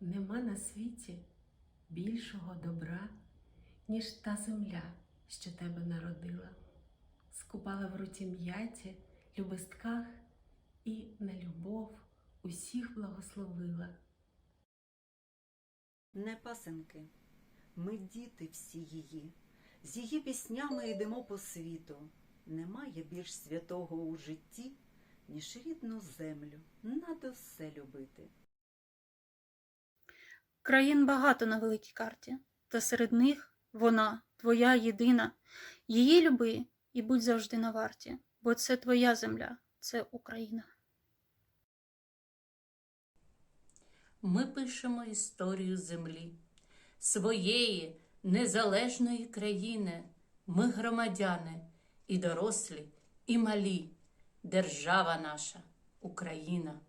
Нема на світі більшого добра, ніж та земля, що тебе народила, скупала в руті м'яті, любистках і на любов усіх благословила. Не пасенки, ми діти всі її, з її піснями йдемо по світу. Немає більш святого у житті, ніж рідну землю, надо все любити. Країн багато на великій карті, та серед них вона, твоя єдина. Її люби і будь завжди на варті, бо це твоя земля, це Україна. Ми пишемо історію землі, своєї незалежної країни. Ми громадяни, і дорослі, і малі. Держава наша, Україна.